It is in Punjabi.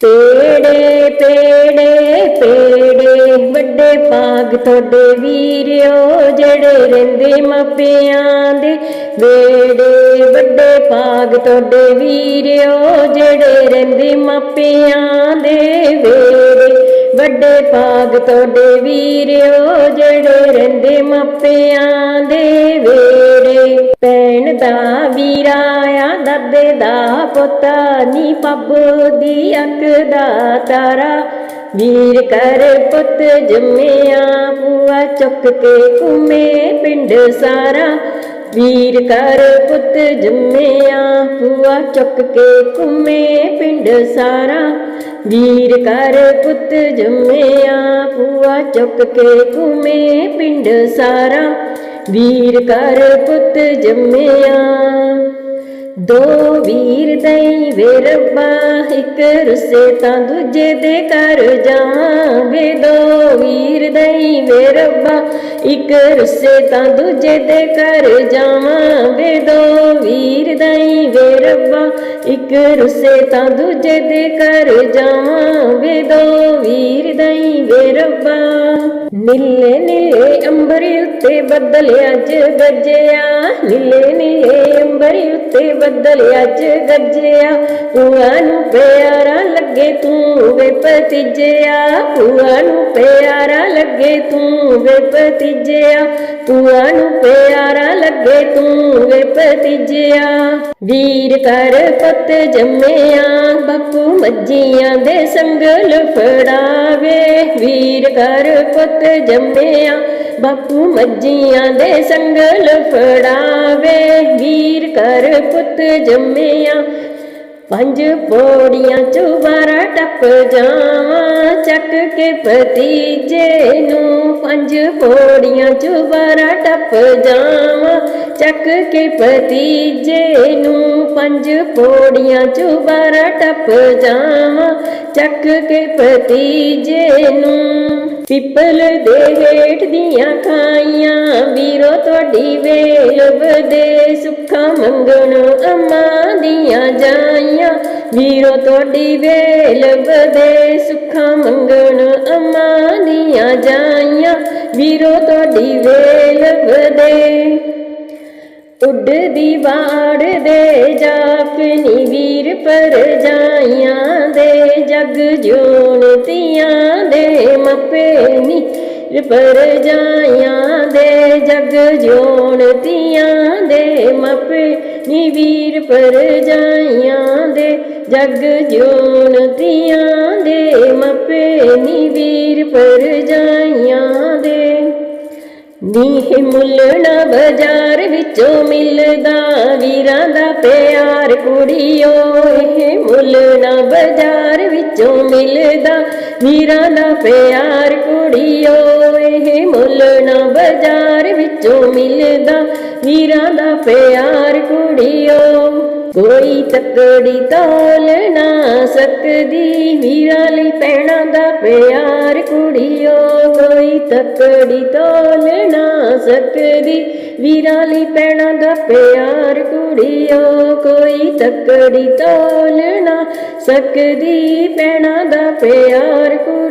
ਪੇੜੇ ਪੇੜੇ ਪੇੜੇ ਵੱਡੇ ਭਾਗ ਤੁਹਾਡੇ ਵੀਰਿਓ, ਜਿਹੜੇ ਰਹਿੰਦੇ ਮਾਪਿਆਂ ਦੇ ਵੇੜੇ ਵੱਡੇ ਭਾਗ ਤੁਹਾਡੇ ਵੀਰਿਓ, ਜਿਹੜੇ ਰਹਿੰਦੇ ਮਾਪਿਆਂ ਦੇ ਵੇੜੇ ਵੱਡੇ ਭਾਗ ਤੁਹਾਡੇ ਵੀਰਿਓ, ਜਿਹੜੇ ਰਹਿੰਦੇ ਮਾਪਿਆਂ ਦੇ ਵੇਰੇ। ਭੈਣ ਦਾ ਵੀਰਾਇਆ ਦਾਦੇ ਦਾ ਪੋਤਾ ਨੀ ਪੱਬ ਦੀ ਅੱਖ ਦਾ ਤਾਰਾ। ਵੀਰ ਕਰ ਪੁੱਤ ਜੰਮਿਆ ਪੂਆ ਚੁੱਕ ਕੇ ਘੁੰਮੇ ਪਿੰਡ ਸਾਰਾ। ਵੀਰ ਕਰ ਪੁੱਤ ਜੰਮਿਆ ਪੂਆ ਚੁੱਕ ਕੇ ਘੁੰਮੇ ਪਿੰਡ ਸਾਰਾ। ਵੀਰ ਕਰ ਪੁੱਤ ਜੰਮਿਆ ਪੂਆ ਚੁੱਕ ਕੇ ਘੁੰਮੇ ਪਿੰਡ ਸਾਰਾ। ਵੀਰ ਕਰ ਪੁੱਤ ਜੰਮਿਆ, ਦੋ ਵੀਰ ਦਈ ਵੇ ਰੱਬਾ, ਇੱਕ ਰੁੱਸੇ ਤਾਂ ਦੂਜੇ ਦੇ ਘਰ ਜਾਵਾਂਗੇ। ਦੋ ਵੀਰ ਦਈ ਵੇ ਰੱਬਾ, ਇੱਕ ਰੁੱਸੇ ਤਾਂ ਦੂਜੇ ਦੇ ਘਰ ਜਾਵਾਂਗੇ। ਦੋ ਵੀਰ ਦਈ ਵੇ ਰੱਬਾ ਇੱਕ ਰੁੱਸੇ ਤਾਂ ਦੂਜੇ ਦੇ ਘਰ ਜਾਵਾਂਗੇ, ਦੋ ਵੀਰ ਦਈ ਵੇ ਰੱਬਾ। ਨੀਲੇ ਨੀਲੇ ਅੰਬਰ ਉੱਤੇ ਬੱਦਲ ਅੱਜ ਗੱਜਿਆ, ਨੀਲੇ ਨੀਲੇ ਅੰਬਰ ਉੱਤੇ ਬੱਦਲ ਅੱਜ ਗੱਜਿਆ। ਭੂਆ ਨੂੰ ਪਿਆਰਾ ਲੱਗੇ ਤੂੰ ਵੇ ਭਤੀਜਿਆ, ਭੂਆ ਨੂੰ ਪਿਆਰਾ ਲੱਗੇ ਤੂੰ ਵੇ ਭਤੀਜਿਆ। ਭੂਆ ਨੂੰ ਪਿਆਰਾ ਲੱਗੇ ਤੂੰ ਵੇ ਭਤੀਜਿਆ ਵੀਰ ਕਰ ਪੁੱਤ ਜੰਮਿਆ, ਬਾਪੂ ਮੱਜੀਆਂ ਦੇ ਸੰਗਲ ਫੜਾਵੇ ਵੀਰ ਕਰ ਪੁੱਤ ਜੰਮਿਆ, ਬਾਪੂ ਮੱਜੀਆਂ ਦੇ ਸੰਗਲ ਫੜਾਵੇ ਵੀਰ ਕਰ ਪੁੱਤ ਜੰਮਿਆ, ਪੰਜ ਪੌੜੀਆਂ ਚੁਬਾਰਾ ਟੱਪ ਜਾਵਾਂ। ਚੱਕ ਕੇ ਭਤੀਜੇ ਨੂੰ ਪੰਜ ਪੌੜੀਆਂ ਚੁਬਾਰਾ ਟੱਪ ਜਾਵਾਂ। ਚੱਕ ਕੇ ਭਤੀਜੇ ਨੂੰ ਪੰਜ ਪੌੜੀਆਂ ਚੁਬਾਰਾ ਟੱਪ ਜਾਵਾਂ। ਚੱਕ ਕੇ ਭਤੀਜੇ ਨੂੰ ਪਿੱਪਲ ਦੇ ਹੇਠ ਦੀਆਂ ਖਾਈਆਂ। ਵੀਰੋ, ਤੁਹਾਡੀ ਵੇਲ ਬਦੇ ਸੁੱਖਾ ਮੰਗਣ ਅੰਮਾ ਦੀਆਂ ਜਾਈਆਂ। ਵੀਰੋ, ਤੁਹਾਡੀ ਵੇਲ ਬਦੇ ਸੁੱਖਾ ਮੰਗਣ ਅੰਮਾ ਦੀਆਂ ਜਾਈਆਂ। ਵੀਰੋ, ਤੁਹਾਡੀ ਵੇਲ ਉੱਡਦੀ ਬਾੜ ਦੇ ਜਾਪਨੀ ਵੀਰ ਪਰ ਜਾਈਆਂ ਦੇ, ਜਗ ਜੂਨ ਤੀਆਂ ਦੇ ਮਪੇ ਨੀ ਪਰ ਜਾਈਆਂ ਦੇ, ਜਗ ਜੂਨ ਤੀਆਂ ਦੇ ਮਪੇ ਨੀ ਵੀਰ ਪਰ ਜਾਈਆਂ ਦੇ, ਜਗ ਜੂਨ ਤੀਆਂ ਦੇ ਮਪੇ ਨੀ ਵੀਰ ਪਰ ਜਾਈਆਂ ਦੇ। ਨੀਹ ਮੁੱਲ ਬਾਜ਼ਾਰ ਵਿੱਚੋਂ ਮਿਲਦਾ। ਵੀਰਾਂ ਦਾ ਪਿਆਰ ਕੁੜੀਓ, ਇਹ ਮੁੱਲ ਬਾਜ਼ਾਰ ਵਿੱਚੋਂ ਮਿਲਦਾ। ਵੀਰਾਂ ਦਾ ਪਿਆਰ ਕੁੜੀਓ, ਇਹ ਮੁੱਲ ਬਾਜ਼ਾਰ ਵਿੱਚੋਂ ਮਿਲਦਾ। ਵੀਰਾਂ ਦਾ ਪਿਆਰ ਕੁੜੀਓ, ਕੋਈ ਤਕੜੀ ਤੋਲ ਨਾ ਸਕਦੀ। ਵੀਰਾਂ ਲਈ ਪੈਣਾ ਦਾ ਪਿਆਰ ਕੁੜੀਓ। ਕੋਈ ਤਕੜੀ ਤੋਲ ਨਾ ਸਕਦੀ ਵੀਰਾਂ ਲਈ ਪੈਣਾ ਦਾ ਪਿਆਰ ਕੁੜੀਓ, ਕੋਈ ਤਕੜੀ ਤੋਲ ਨਾ ਸਕਦੀ ਪੈਣਾ ਦਾ ਪਿਆਰ ਕੁੜੀ